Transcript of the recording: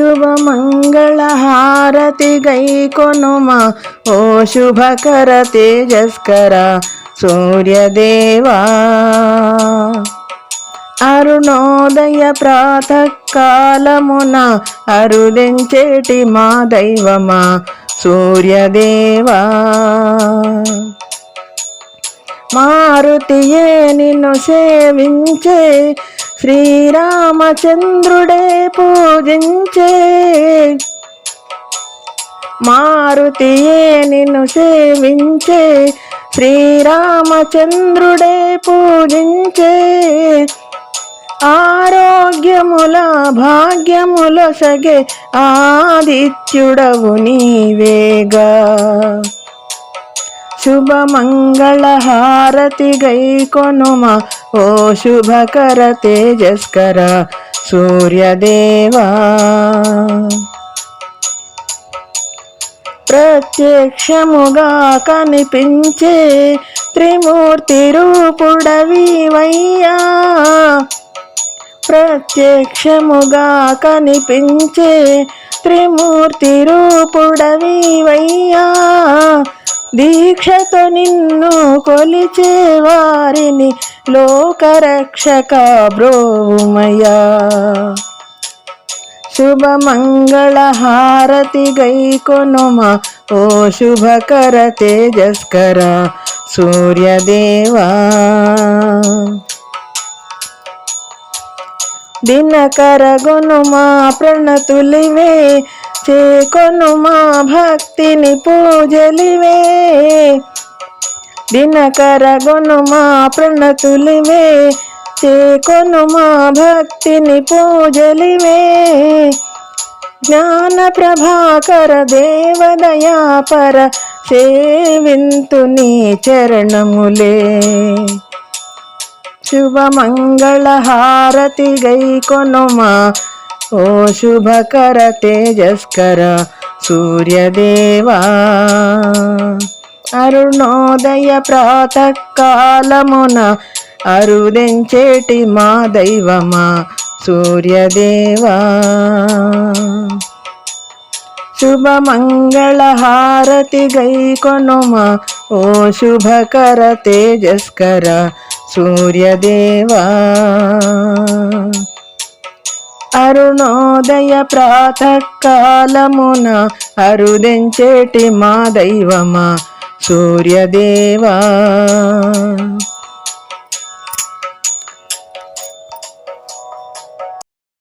శుభమంగళహారతి గై కొనుమా ఓ శుభకర తేజస్కర సూర్యదేవా. అరుణోదయ ప్రాతకాలమున అరుదించేటి మా దైవమా సూర్యదేవా. మారుతియే నిన్ను సేవించే శ్రీరామచంద్రుడే పూజించే మారుతియే నిన్ను సేవించే శ్రీరామచంద్రుడే పూజించే. ఆరోగ్యముల భాగ్యముల సగే ఆదిత్యుడవు నీవేగా. శుభమంగళహారతి గై కొనుమ ఓ శుభకర తేజస్కర సూర్యదేవా. ప్రత్యక్షముగా కనిపించే త్రిమూర్తి రూపుడవివయ్యా ప్రత్యక్షముగా కనిపించే త్రిమూర్తి రూపుడవి దీక్షతో నిన్ను కొలిచే వారిని లోకరక్షక బ్రోమయ్యా శుభమంగళహారతి గై కొనుమ ఓ శుభకర తేజస్కర సూర్యదేవా. దినకర గొనుమా ప్రణతులివే. చేకొను మా భక్తిని పూజలివే. దినకరగొను మా ప్రణతులివే. చేకొను మా భక్తిని పూజలివే. జ్ఞాన ప్రభాకర దేవదయాపర సేవింతు నీ చరణములే. శుభమంగళహారతి గై కొనుమా ఓ శుభకర తేజస్కర సూర్యదేవా. అరుణోదయ ప్రాతకాలమున అరుదించేటి మా దైవమా సూర్యదేవా. శుభమంగళహారతి గై కొనుమా ఓ శుభకర తేజస్కర సూర్యదేవా. అరుణోదయ ప్రాతకాలమున అరుదెంచేటి మా దైవమా? సూర్యదేవా.